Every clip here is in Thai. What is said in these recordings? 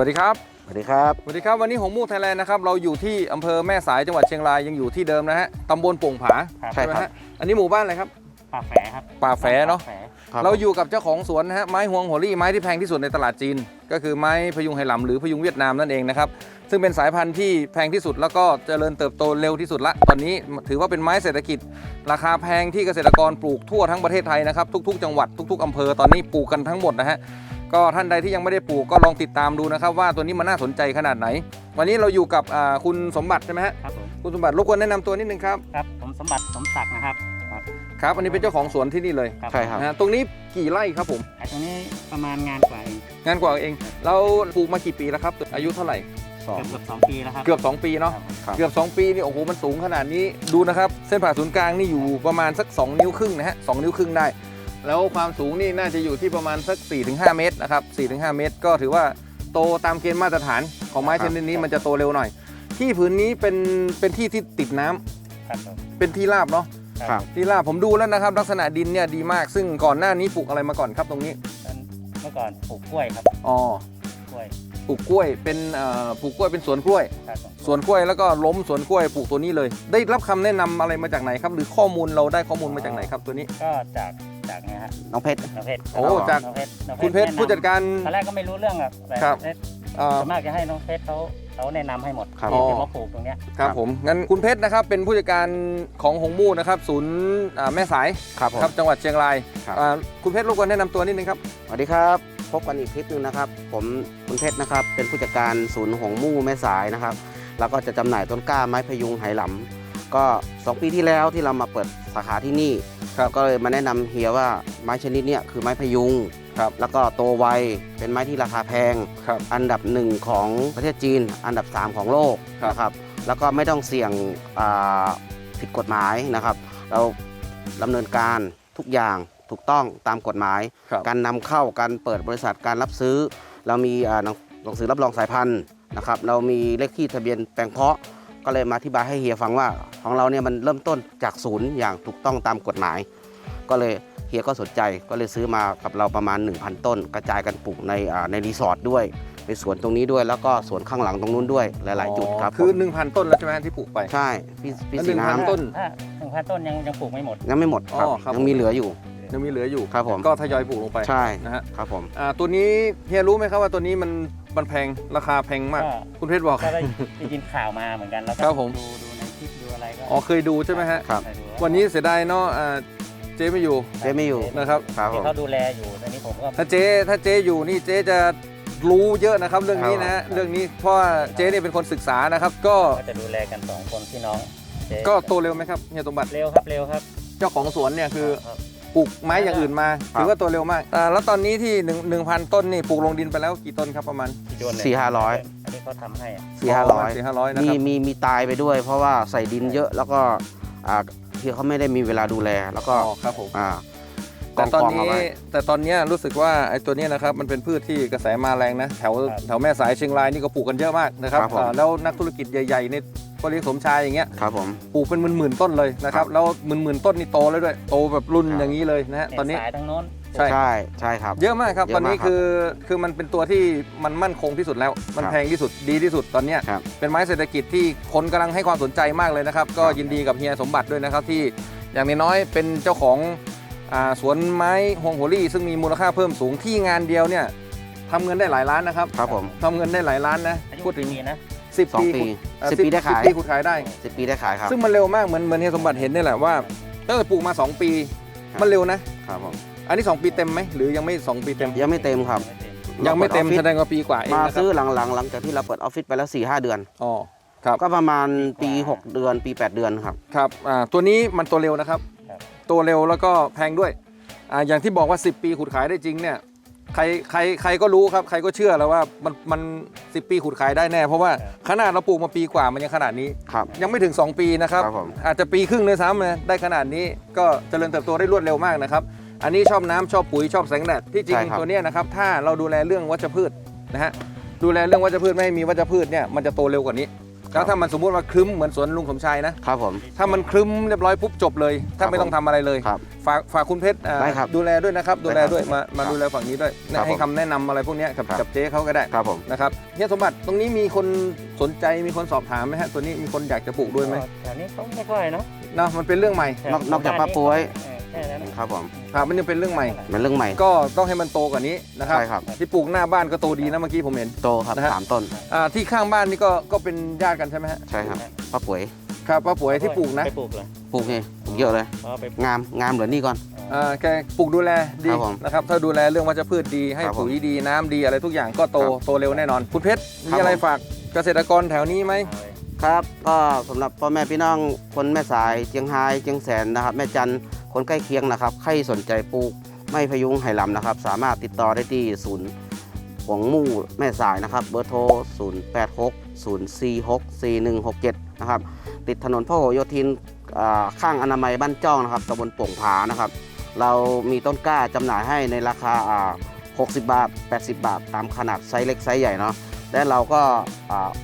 สวัสดีครับ สวัสดีครับ สวัสดีครับ วันนี้หงมูไทยแลนด์นะครับ เราอยู่ที่อำเภอแม่สายจังหวัดเชียงราย ยังอยู่ที่เดิมนะฮะตำบลโป่งผาใช่ไหมครับฮะ อันนี้หมู่บ้านอะไรครับ ป่าแฝครับ ป่าแฝเนอะป่แฝครับเราอยู่กับเจ้าของสวนนะฮะ ไม้หวงหัวลี่ไม้ที่แพงที่สุดในตลาดจีน ก็คือไม้พยุงไหหลำหรือพยุงเวียดนามนั่นเองนะครับ ซึ่งเป็นสายพันธุ์ที่แพงที่สุดแล้วก็เจริญเติบโตเร็วที่สุดละ ตอนนี้ถือว่าเป็นไม้เศรษฐกิจ ราคาแพงที่เกษตรกรปลูกทั่วทั้งประเทศไทยนะครับ ทุก ๆ จังหวัดทุก ๆอำเภอตอนนี้ปลูกกันทั้งหมดนะฮะ ก็ท่านใดที่ยังไม่ได้ปลูกก็ลองติดตามดูนะครับว่าตัวนี้มันน่าสนใจขนาดไหน วันนี้เราอยู่กับอ่าคุณสมบัติใช่ไหมฮะครับผมคุณสมบัติรบกวนแนะนำตัวนิดนึงครับครับผมสมบัติสมศักดิ์นะครับครับครับอันนี้เป็นเจ้าของสวนที่นี่เลยใช่ครับ นะฮะตรงนี้กี่ไร่ครับผม ไอ้ตรงนี้ประมาณงานกว่าเองงานกว่าเอง เราปลูกมากี่ปีแล้วครับ อายุเท่าไหร่ สอง เกือบเกือบสองปีแล้วครับเกือบ 2 ปีเนาะ ครับผมครับเกือบ 2 ปีนี่โอ้โหมันสูงขนาดนี้ดูนะครับ เส้นผ่าศูนย์กลางนี่อยู่ประมาณสัก 2 นิ้วครึ่งนะฮะสนิ้วครึ่งได้ แล้วความสูงนี่น่าจะอยู่ที่ประมาณสัก 4-5 เมตรนะครับ 4-5 เมตร ก็ถือว่าโตตามเกณฑ์มาตรฐานของไม้ชนิดนี้มันจะโตเร็วหน่อย ที่ผืนนี้เป็นเป็นที่ที่ติดน้ำครับผม เป็นที่ราบเนาะครับ ที่ราบผมดูแล้วนะครับ ลักษณะดินเนี่ยดีมาก ซึ่งก่อนหน้านี้ปลูกอะไรมาก่อนครับตรงนี้ตอนเมื่อก่อนปลูกกล้วยครับอ๋อกล้วยปลูกกล้วยเป็นเอ่อปลูกกล้วยเป็นสวนกล้วย ครับผมสวนกล้วยแล้วก็ล้มสวนกล้วยปลูกตัวนี้เลย ได้รับคำแนะนำอะไรมาจากไหนครับ หรือข้อมูลเราได้ข้อมูลมาจากไหนครับตัวนี้ ก็จากจากเนี่ยฮะน้องเพชร น้องเพชรโอ้จากน้องเพชรน้องคุณเพชรแนะนำผู้จัดการ ตอนแรกก็ไม่รู้เรื่องอะแต่ครับ เพชเอ่อส่วนมากจะให้น้องเพชรเขาเขาแนะนำให้หมดครับ ที่จะมาปลูกตรงเนี้ยครับผมงั้นคุณเพชรนะครับเป็นผู้จัดการของหงมู่นะครับศูนย์อ่าแม่สายครับผม ครับจังหวัดเชียงรายครับ อ่าคุณเพชรรบกวนแนะนำตัวนิดนึงครับ สวัสดีครับพบกันอีกคลิปหนึงนะครับ ผมคุณเพชรนะครับ เป็นผู้จัดการศูนย์หงมู่แม่สายนะครับ แล้วก็จะจำหน่ายต้นกล้าไม้พยุงไหหลำก็ 2 ปีที่แล้วที่เรามาเปิดสาขาที่นี่ ครับก็เลยมาแนะนำเฮียว่าไม้ชนิดเนี้ยคือไม้พยุงครับแล้วก็โตไวเป็นไม้ที่ราคาแพงครับอันดับหนึ่งของประเทศจีน อันดับ 3 ของโลกครับนะครับแล้วก็ไม่ต้องเสี่ยงอ่าผิดกฎหมายนะครับ เราดำเนินการทุกอย่างถูกต้องตามกฎหมายครับการนำเข้าการเปิดบริษัทการรับซื้อ เรามีอ่าหนังหนังสือรับรองสายพันธุ์นะครับเรามีเลขที่ทะเบียนแปลงเพาะ ก็เลยมาอธิบายให้เฮียฟังว่าของเราเนี่ยมันเริ่มต้นจากศูนย์อย่างถูกต้องตามกฎหมาย ก็เลยเฮียก็สนใจก็เลยซื้อมากับเราประมาณ 1,000 ต้น กระจายกันปลูกในอ่าในรีสอร์ทด้วยในสวนตรงนี้ด้วยแล้วก็สวนข้างหลังตรงนู้นด้วยหลาย ๆ จุดครับคือผม1,000 ต้นแล้วใช่ไหมฮะที่ปลูกไปใช่พี่พี่แล้วสี1,000น้ำต้นถ้าหนึ่งพันต้นยังยังปลูกไม่หมดยังไม่หมดครับอ๋อครับยังมีเหลืออยู่ยังมีเหลืออยู่ครับผมก็ทยอยปลูกลงไปใช่นะฮะครับผมอ่าตัวนี้เฮียรู้ไหมครับว่าตัวนี้มัน มันแพงราคาแพงมาก ก็ คุณเพชรบอก ก็ได้ได้ยินข่าวมาเหมือนกันแล้วก็ครับผม ดูดูในคลิปดูอะไรก็อ๋อเคยดูใช่ไหมฮะ ครับได้ดูวันนี้เสียดายเนาะอ่าเจ๊ไม่อยู่เจ๊ไม่อยู่ นะครับ ครับผที่ม เขาดูแลอยู่ตอนนี้ผมก็ถ้าเจ๊ถ้าเจ๊อยู่นี่เจ๊จะรู้เยอะนะครับเรื่องนี้นะฮะครับเรื่องนี้เพราะว่าเจ๊เนี่ยเป็นคนศึกษานะครับ ก็ก็จะดูแลกันสองคนพี่น้องเจ๊ก็โตเร็วไหมครับเฮียสมบัติเร็วครับเร็วครับเจ้าของสวนเนี่ยคือครับ ปลูกไม้อย่างอื่นมาครับ ถือว่าโตเร็วมากอ่าแล้วตอนนี้ที่หนึ่งหนึ่งพันต้นนี่ปลูกลงดินไปแล้วกี่ต้นครับประมาณที่โดนเลยสี่ห้าร้อย อันนี้เขาทำให้อะสี่ห้าร้อยสี่ห้าร้อยนะมีครับมีมีตายไปด้วย เพราะว่าใส่ดินเยอะแล้วก็อ่าที่เขาไม่ได้มีเวลาดูแล แล้วก็อ๋อครับผม อ่าแต่ตอนกงๆนี้เาไว้แต่ตอนเนี้ยรู้สึกว่าไอ้ตัวเนี้ยนะครับมันเป็นพืชที่กระแสมาแรงนะ แถวแถวแม่สายเชียงรายนี่ก็ปลูกกันเยอะมากนะครับครับผม อ่าแล้วนักธุรกิจใหญ่ๆนี่ ก็เรียกสมชายอย่างเงี้ยครับผมปลูกเป็นหมื่นๆต้นเลยนะครับครับแล้วหมื่นๆต้นนี่โตแล้วด้วยโตแบบรุ่นครับอย่างนี้เลยนะฮะเนี่ยตอนนี้สายทางโน้นใช่ใช่ใช่ครับ เยอะมากครับเยอะตอนนี้มากครับคือคือมันเป็นตัวที่มันมั่นคงที่สุดแล้ว มันครับแพงที่สุดดีที่สุดตอนเนี้ยครับเป็นไม้เศรษฐกิจที่คนกำลังให้ความสนใจมากเลยนะครับ ก็ครับยินดีกับเฮียสมบัติด้วยนะครับที่อย่างน้อยๆเป็นเจ้าของอ่าสวนไม้ฮวงโหรี่ ซึ่งมีมูลค่าเพิ่มสูงที่งานเดียวเนี่ยทำเงินได้หลายล้านนะครับครับผมทำเงินได้หลายล้านนะอายุพูดถึงกี่ปีนะ สิบสองปีปีเอ่อสิบปีได้ขาย10ปีขุดขายได้ สิบปีได้ขายครับ ซึ่งมันเร็วมากเหมือนเหมือนเฮียสมบัติเห็นนี่แหละว่าตั้งแต่ปลูกมา 2 ปี ครับ มันเร็วนะ ครับผมอันนี้ 2 ปีเต็มไหมหรือยังไม่ 2 ปีเต็ม ยังไม่เต็มครับยังไม่เต็มราปิดออฟฟิศแสดงว่าปีกว่าเองมานะครัซื้อบหลังๆ หลังจากที่เราเปิดออฟฟิศไปแล้ว4ี่ห้าเดือน อ๋อครับก็ประมาณปี 6 เดือนปี 8 เดือนครับ ครับอ่าตัวนี้มันตัวเร็วนะครับครับตัวเร็วแล้วก็แพงด้วยอ่าอย่างที่บอกว่า 10 ปีขุดขายได้จริงเนี่ย ใครใครใครก็รู้ครับใครก็เชื่อแล้วว่ามันมันสิปีขุดขายได้แน่ เพราะว่าขนาดเราปลูกมาปีกว่ามันยังขนาดนี้ ครับ ยังไม่ถึง 2 ปีนะครับ ครับผม อาจจะปีครึ่งเลยซ้ำนะได้ขนาดนี้ก็เจริญเติบโตได้รวดเร็วมากนะครับ อันนี้ชอบน้ำชอบปุ๋ยชอบแสงแดดที่จริงใช่ครับ ตัวเนี้ยนะครับถ้าเราดูแลเรื่องวัชพืชนะฮะดูแลเรื่องวัชพืชไม่ให้มีวัชพืชเนี่ยมันจะโตเร็วกว่านี้ แล้วถ้ามันสมมุติว่าครึ้มเหมือนสวนลุงสมชายนะครับผม ถ้ามันครึ้มเรียบร้อยปุ๊บจบเลย ถ้าไม่ต้องทำอะไรเลย ครับ ฝากฝากคุณเพชรอ่าได้ครับดูแลด้วยนะครับ ดูแลได้ครับด้วยมามาครับดูแลฝั่งนี้ด้วยครับให้ผมคำแนะนำอะไรพวกเนี้ยกับครับ กับเจ๊เขาก็ได้ครับผม นะครับเฮียสมบัติตรงนี้มีคนสนใจมีคนสอบถามไหมฮะตัวนี้มีคนอยากจะปลูกด้วยไหมแถวนี้เขาไม่ค่อยเนาะเนาะมันเป็นเรื่องใหม่แถวนอกนอกจากป้าป่วย เออ แค่นั้นครับผมครับมันยังเป็นเรื่องใหม่ เป็นเรื่องใหม่ก็ต้องให้มันโตกว่านี้นะครับใช่ครับที่ปลูกหน้าบ้านก็โตดีนะเมื่อกี้ผมเห็นโตครับนะฮะสามต้นอ่าที่ข้างบ้านนี่ก็ก็เป็นญาติกันใช่ไหมฮะใช่ครับป้าป่วยครับป้าป่วยที่ปลูกนะไปปลูกเลยปลูกไงปลูกเยอะเลยเอาไปปลูกงามงามเหลือนี่ก่อนอ่าแกปลูกดูแลดีครับผมนะครับถ้าดูแลเรื่องวัชพืชดีให้ครับผมปุ๋ยดีน้ำดีอะไรทุกอย่างก็โตครับโตเร็วแน่นอนคุณเพชรครัมีบอะไรผมฝากเกษตรกรแถวนี้ไหมเอาเลยครับก็สำหรับพ่อแม่พี่น้องคนแม่สายเจียงไฮ้เจียงแสนนะครับ แม่จันทร์ คนใกล้เคียงนะครับใครสนใจปลูกไม่พยุงไหหลำนะครับ สามารถติดต่อได้ที่ศูนย์หวงมู่แม่สายนะครับ เบอร์โทร 0 8 6 0 4 6 4 1 6 7 นะครับ ติดถนนพหลโยธินข้างอนามัยบ้านจ้องนะครับตำบลโป่งผานะครับ เรามีต้นกล้าจำหน่ายให้ในราคา 60 บาท 80 บาท ตามขนาดไซส์เล็กไซส์ใหญ่เนาะและเราก็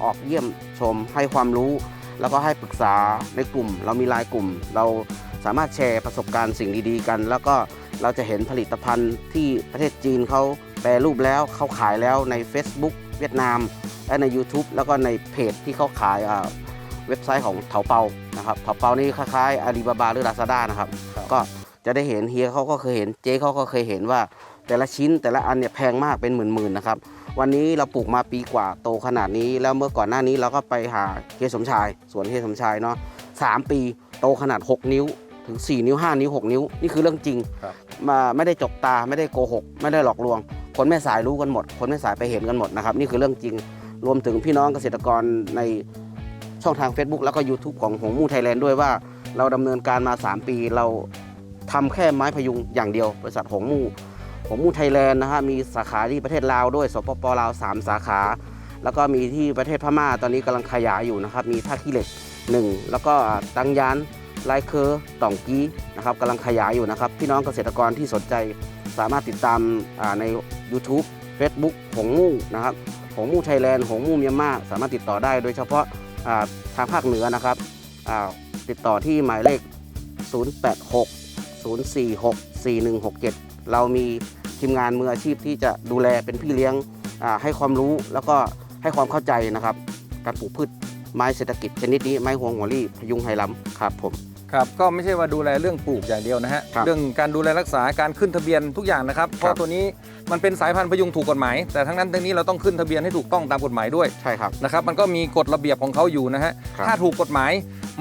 ออกเยี่ยมชมให้ความรู้ แล้วก็ให้ปรึกษาในกลุ่ม เรามีไลายกลุ่ม เราสามารถแชร์ประสบการณ์สิ่งดีๆกัน แล้วก็เราจะเห็นผลิตภัณฑ์ที่ประเทศจีนเขาแปรรูปแล้วเขาขายแล้วใน Facebook เวียดนาม และใน YouTube แล้วก็ในเพจที่เขาขายอ่าเว็บไซต์ของเถาเปานะครับเถาเปานี่คล้ายๆอาลีบาบาหรือลาซาด้านะครับ ก็จะได้เห็นเฮียเขาก็เคยเห็นเจ๊เขาก็เคยเห็นว่า แต่ละชิ้นแต่ละอันเนี่ยแพงมากเป็นหมื่นๆนะครับ วันนี้เราปลูกมาปีกว่าโตขนาดนี้ แล้วเมื่อก่อนหน้านี้เราก็ไปหาเฮียสมชายสวนเฮียสมชายเนาะสามปีโตขนาด 6 นิ้วถึง 4 นิ้ว 5 นิ้ว 6 นิ้ว นี่คือเรื่องจริงครับมาไม่ได้จกตาไม่ได้โกหก ไม่ได้หลอกลวง คนแม่สายรู้กันหมด คนแม่สายไปเห็นกันหมดนะครับ นี่คือเรื่องจริง รวมถึงพี่น้องเกษตรกรในช่องทาง Facebook แล้วก็ YouTube ของหงมู่ไทยแลนด์ด้วยว่า เราดำเนินการมา 3 ปีเราทำแค่ไม้พยุงอย่างเดียวบริษัทหงมู่ หงมูไทยแลนด์นะฮะมีสาขาที่ประเทศลาวด้วยสปปลาว 3 สาขา แล้วก็มีที่ประเทศพม่าตอนนี้กำลังขยายอยู่นะครับ มีท่าขี้เหล็ก 1 แล้วก็ตังยานไลเคอร์ต่องกี้นะครับกำลังขยายอยู่นะครับ พี่น้องเกษตรกรที่สนใจสามารถติดตามาใน YouTube Facebook หงมู่นะครับหงมู่ไทยแลนด์หงมู่เมียนมาสามารถติดต่อได้ โดยเฉพาะาทางภาคเหนือนะครับติดต่อที่หมายเลข 086 046 4167 เรามีทีมงานมืออาชีพที่จะดูแลเป็นพี่เลี้ยงอ่าให้ความรู้แล้วก็ให้ความเข้าใจนะครับ การปลูกพืชไม้เศรษฐกิจชนิดนี้ไม้ห่วงหัวรี่พยุงไหหลำครับผมครับก็ไม่ใช่ว่าดูแลเรื่องปลูกอย่างเดียวนะฮะครับเรื่องการดูแลรักษาการขึ้นทะเบียนทุกอย่างนะครับเพราะตัวนี้มันเป็นสายพันธุ์พยุงถูกกฎหมาย แต่ทั้งนั้นทั้งนี้เราต้องขึ้นทะเบียนให้ถูกต้องตามกฎหมายด้วยใช่ครับนะครับมันก็มีกฎระเบียบของเขาอยู่นะฮะครับถ้าถูกกฎหมาย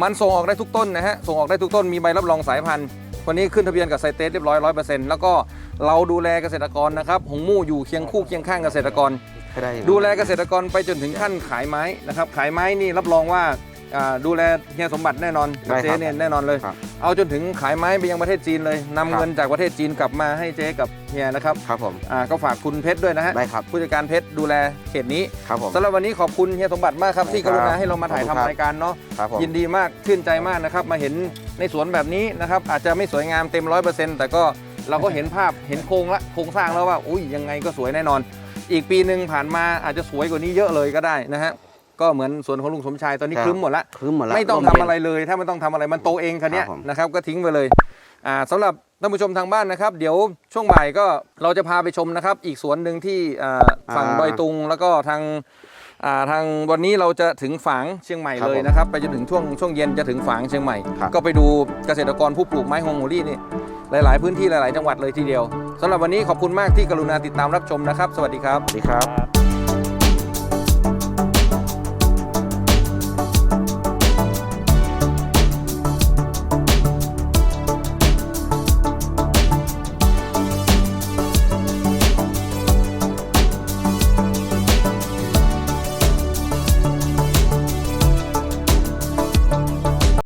มันส่งออกได้ทุกต้นนะฮะส่งออกได้ทุกต้นมีใบรับรองสายพันธุ์ วันนี้ขึ้นทะเบียนกับไซเตสเรียบร้อยร้อยเปอร์เซ็นต์แล้วก็เราดูแลเกษตรกรนะครับหงมู่อยู่เคียงคู่เคียงข้างเกษตรกรให้ได้ดูแลเกษตรกรไปจนถึงขั้นขายไม้นะครับขายไม้นี่รับรองว่า อ่าดูแลเฮียสมบัติแน่นอนกับได้เจ๊ครับเนี่ยแน่นอนเลย ครับเอาจนถึงขายไม้ไปยังประเทศจีนเลยนำครับ เงินจากประเทศจีนกลับมาให้เจ๊กับเฮียนะครับครับผมอ่าก็ฝากคุณเพชรด้วยนะฮะได้ครับผู้จัดการเพชรดูแลเขตนี้ครับผม สำหรับวันนี้ขอบคุณเฮียสมบัติมากครับที่กรุณาให้เรามาถ่ายขอบคุณครับทำรายการเนาะ ครับผมยินดีมากชื่นใจมากนะครับ มาเห็นในสวนแบบนี้นะครับ อาจจะไม่สวยงามเต็มร้อยเปอร์เซ็นต์แต่ก็เราก็เห็นภาพเห็นโครงละโครงสร้างแล้วว่า อุ้ยยังไงก็สวยแน่นอน อีกปีหนึ่งผ่านมาอาจจะสวยกว่านี้เยอะเลยก็ได้นะฮะ ก็เหมือนสวนของลุงสมชายตอนนี้ครับครึ้มหมดละคืมหมดแล้วไม่ต้องร่ทำมเย็นอะไรเลยถ้าไม่ต้องทำอะไรมันโตเองคันเนี้ยครับผมนะครับก็ทิ้งไปเลยอ่าสำหรับท่านผู้ชมทางบ้านนะครับ เดี๋ยวช่วงบ่ายก็เราจะพาไปชมนะครับ อีกสวนหนึ่งที่อ่าฝั่งดอยตุงแล้วก็ทางอ่าทางวันนี้เราจะถึงฝางเชียงใหม่ครับเลยผมนะครับ ไปจนถึงช่วงช่วงเย็นจะถึงฝางเชียงใหม่ครับก็ไปดูเกษตรกรผู้ปลูกไม้ฮวงโฮลี่นี่หลาย ๆ พื้นที่หลาย ๆ จังหวัดเลยทีเดียวสำหรับวันนี้ขอบคุณมากที่กรุณาติดตามรับชมนะครับ สวัสดีครับสวัสดีครับครับ